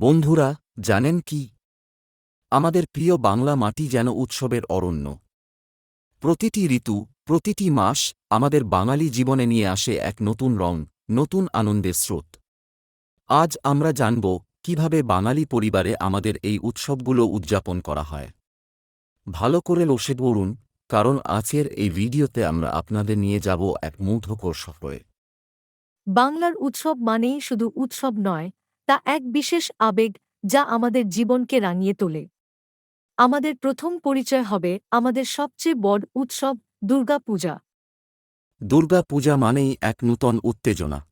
বন্ধুরা, জানেন কি? আমাদের প্রিয় বাংলা মাটি যেন উৎসবের অরণ্য। প্রতিটি ঋতু, প্রতিটি মাস আমাদের বাঙালি জীবনে নিয়ে আসে এক নতুন রং, নতুন আনন্দের স্রোত। আজ আমরা জানব কীভাবে বাঙালি পরিবারে আমাদের এই উৎসবগুলো উদযাপন করা হয়। ভালো করে বসে পড়ুন, কারণ আজকের এই ভিডিওতে আমরা আপনাদের নিয়ে যাব এক মুগ্ধকর সফরে। বাংলার উৎসব মানেই শুধু উৎসব নয় তা এক বিশেষ আবেগ যা আমাদের জীবনকে রাঙিয়ে তোলে। আমাদের প্রথম পরিচয় হবে আমাদের সবচেয়ে বড় উৎসব দুর্গা পূজা। দুর্গা পূজা মানেই এক নূতন উত্তেজনা।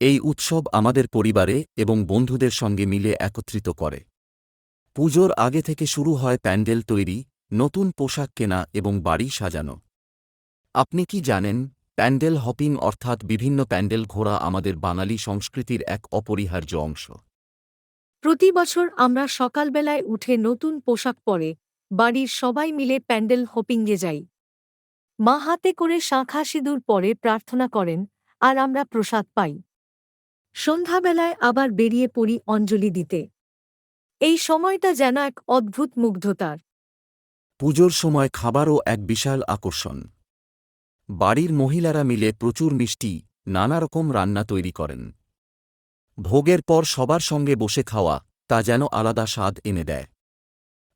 এই উৎসব আমাদের পরিবারে এবং বন্ধুদের সঙ্গে মিলে একত্রিত করে। পুজোর আগে থেকে শুরু হয় প্যান্ডেল তৈরি, নতুন পোশাক কেনা এবং বাড়ি সাজানো। আপনি কি জানেন প্যান্ডেল হপিং অর্থাৎ বিভিন্ন প্যান্ডেল ঘোরা আমাদের বাঙালি সংস্কৃতির এক অপরিহার্য অংশ। প্রতি বছর আমরা সকালবেলায় উঠে নতুন পোশাক পরে বাড়ির সবাই মিলে প্যান্ডেল হপিংয়ে যাই। মা হাতে করে শাঁখা সিঁদুর পরে প্রার্থনা করেন আর আমরা প্রসাদ পাই। সন্ধ্যাবেলায় আবার বেরিয়ে পড়ি অঞ্জলি দিতে। এই সময়টা যেন এক অদ্ভুত মুগ্ধতার। পুজোর সময় খাবারও এক বিশাল আকর্ষণ। বাড়ির মহিলারা মিলে প্রচুর মিষ্টি নানা রকম রান্না তৈরি করেন। ভোগের পর সবার সঙ্গে বসে খাওয়া তা যেন আলাদা স্বাদ এনে দেয়।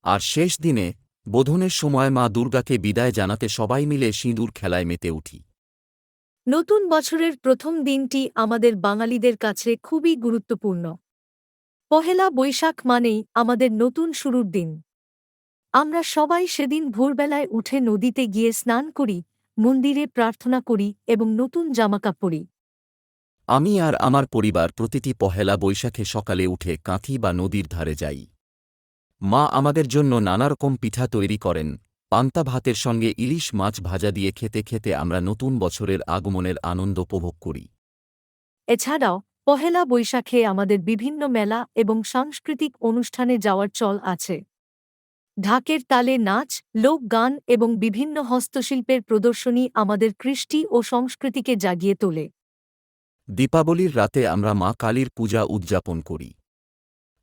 আর শেষ দিনে বোধনের সময় মা দুর্গাকে বিদায় জানাতে সবাই মিলে সিঁদুর খেলায় মেতে উঠি। নতুন বছরের প্রথম দিনটি আমাদের বাঙালিদের কাছে খুবই গুরুত্বপূর্ণ। পহেলা বৈশাখ মানেই আমাদের নতুন শুরুর দিন। আমরা সবাই সেদিন ভোরবেলায় উঠে নদীতে গিয়ে স্নান করি মন্দিরে প্রার্থনা করি এবং নতুন জামাকাপড় আমি আর আমার পরিবার প্রতিটি পহেলা বৈশাখে সকালে উঠে কাঁথি বা নদীর ধারে যাই। মা আমাদের জন্য নানারকম পিঠা তৈরি করেন পান্তা ভাতের সঙ্গে ইলিশ মাছ ভাজা দিয়ে খেতে খেতে আমরা নতুন বছরের আগমনের আনন্দ উপভোগ করি। এছাড়াও পহেলা বৈশাখে আমাদের বিভিন্ন মেলা এবং সাংস্কৃতিক অনুষ্ঠানে যাওয়ার চল আছে। ঢাকের তালে নাচ লোকগান এবং বিভিন্ন হস্তশিল্পের প্রদর্শনী আমাদের কৃষ্টি ও সংস্কৃতিকে জাগিয়ে তোলে। দীপাবলির রাতে আমরা মা কালীর পূজা উদযাপন করি।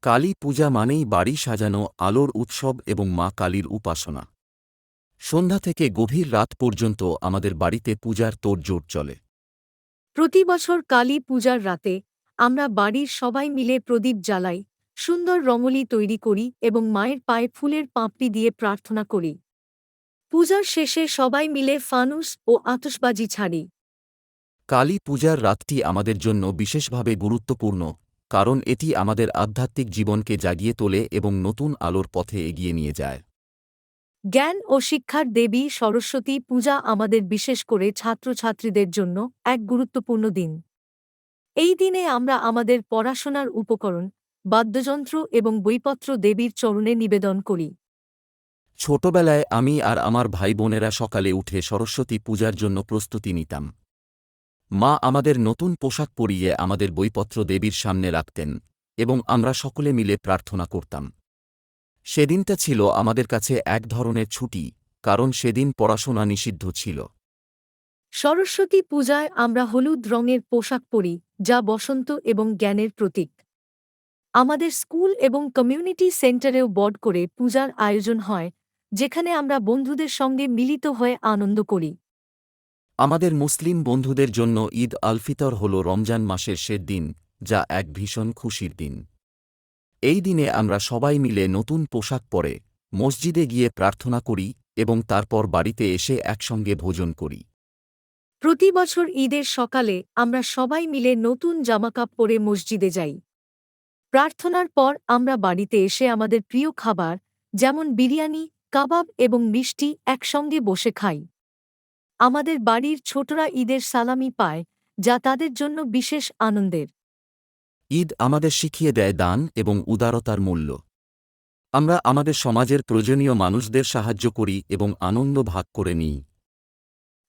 কালী পূজা মানেই বাড়ি সাজানো আলোর উৎসব এবং মা কালীর উপাসনা। সন্ধ্যা থেকে গভীর রাত পর্যন্ত আমাদের বাড়িতে পূজার তোড়জোড় চলে। প্রতি বছর কালী পূজার রাতে আমরা বাড়ির সবাই মিলে প্রদীপ জ্বালাই সুন্দর রঙলি তৈরি করি এবং মায়ের পায়ে ফুলের পাঁপড়ি দিয়ে প্রার্থনা করি। পূজার শেষে সবাই মিলে ফানুস ও আতসবাজি ছাড়ি। কালী পূজার রাতটি আমাদের জন্য বিশেষভাবে গুরুত্বপূর্ণ কারণ এটি আমাদের আধ্যাত্মিক জীবনকে জাগিয়ে তোলে এবং নতুন আলোর পথে এগিয়ে নিয়ে যায়। জ্ঞান ও শিক্ষার দেবী সরস্বতী পূজা আমাদের বিশেষ করে ছাত্রছাত্রীদের জন্য এক গুরুত্বপূর্ণ দিন। এই দিনে আমরা আমাদের পড়াশোনার উপকরণ বাদ্যযন্ত্র এবং বইপত্র দেবীর চরণে নিবেদন করি। ছোটবেলায় আমি আর আমার ভাই বোনেরা সকালে উঠে সরস্বতী পূজার জন্য প্রস্তুতি নিতাম। মা আমাদের নতুন পোশাক পরিয়ে আমাদের বইপত্র দেবীর সামনে রাখতেন এবং আমরা সকলে মিলে প্রার্থনা করতাম। সেদিনটা ছিল আমাদের কাছে এক ধরনের ছুটি কারণ সেদিন পড়াশোনা নিষিদ্ধ ছিল। সরস্বতী পূজায় আমরা হলুদ রঙের পোশাক পরি যা বসন্ত এবং জ্ঞানের প্রতীক। আমাদের স্কুল এবং কমিউনিটি সেন্টারেও বড করে পূজার আয়োজন হয় যেখানে আমরা বন্ধুদের সঙ্গে মিলিত হয়ে আনন্দ করি। আমাদের মুসলিম বন্ধুদের জন্য ঈদ আল ফিতর হল রমজান মাসের শেষ দিন যা এক ভীষণ খুশির দিন। এই দিনে আমরা সবাই মিলে নতুন পোশাক পরে মসজিদে গিয়ে প্রার্থনা করি এবং তারপর বাড়িতে এসে একসঙ্গে ভোজন করি। প্রতি বছর ঈদের সকালে আমরা সবাই মিলে নতুন জামাকাপ পরে মসজিদে যাই। প্রার্থনার পর আমরা বাড়িতে এসে আমাদের প্রিয় খাবার যেমন বিরিয়ানি কাবাব এবং মিষ্টি একসঙ্গে বসে খাই। আমাদের বাড়ির ছোটরা ঈদের সালামি পায় যা তাদের জন্য বিশেষ আনন্দের। ঈদ আমাদের শিখিয়ে দেয় দান এবং উদারতার মূল্য। আমরা আমাদের সমাজের প্রয়োজনীয় মানুষদের সাহায্য করি এবং আনন্দ ভাগ করে নিই।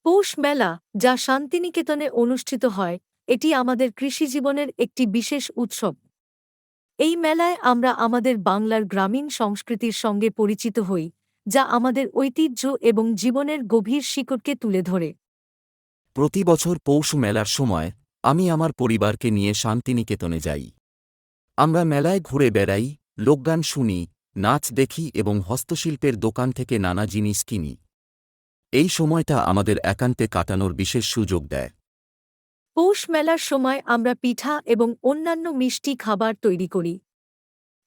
পৌষ মেলা যা শান্তিনিকেতনে অনুষ্ঠিত হয় এটি আমাদের কৃষিজীবনের একটি বিশেষ উৎসব। এই মেলায় আমরা আমাদের বাংলার গ্রামীণ সংস্কৃতির সঙ্গে পরিচিত হই, যা আমাদের ঐতিহ্য এবং জীবনের গভীর শিকড়কে তুলে ধরে। প্রতি বছর পৌষ মেলার সময় আমি আমার পরিবারকে নিয়ে শান্তিনিকেতনে যাই। আমরা মেলায় ঘুরে বেড়াই, লোকগান শুনি, নাচ দেখি এবং হস্তশিল্পের দোকান থেকে নানা জিনিস কিনি। এই সময়টা আমাদের একান্তে কাটানোর বিশেষ সুযোগ দেয়। পৌষ মেলার সময় আমরা পিঠা এবং অন্যান্য মিষ্টি খাবার তৈরি করি।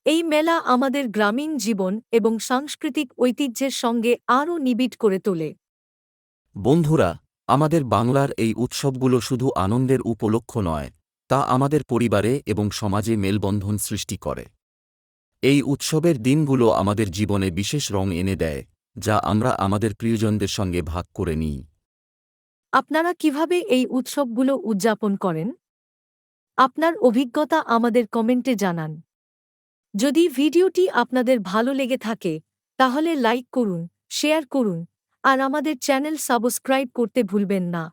এই মেলা আমাদের গ্রামীণ জীবন এবং সাংস্কৃতিক ঐতিহ্যের সঙ্গে আরও নিবিড় করে তোলে। বন্ধুরা, আমাদের বাংলার এই উৎসবগুলো শুধু আনন্দের উপলক্ষ নয়, তা আমাদের পরিবারে এবং সমাজে মেলবন্ধন সৃষ্টি করে। এই উৎসবের দিনগুলো আমাদের জীবনে বিশেষ রং এনে দেয়, যা আমরা আমাদের প্রিয়জনদের সঙ্গে ভাগ করে নিই। আপনারা কীভাবে এই উৎসবগুলো উদযাপন করেন? আপনার অভিজ্ঞতা আমাদের কমেন্টে জানান। যদি ভিডিওটি আপনাদের ভালো লেগে থাকে, তাহলে লাইক করুন, শেয়ার করুন, আর আমাদের চ্যানেল সাবস্ক্রাইব করতে ভুলবেন না।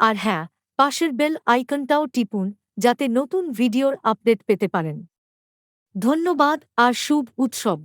আর হ্যাঁ পাশের বেল আইকনটাও টিপুন, যাতে নতুন ভিডিওর আপডেট পেতে পারেন। ধন্যবাদ আর শুভ উৎসব।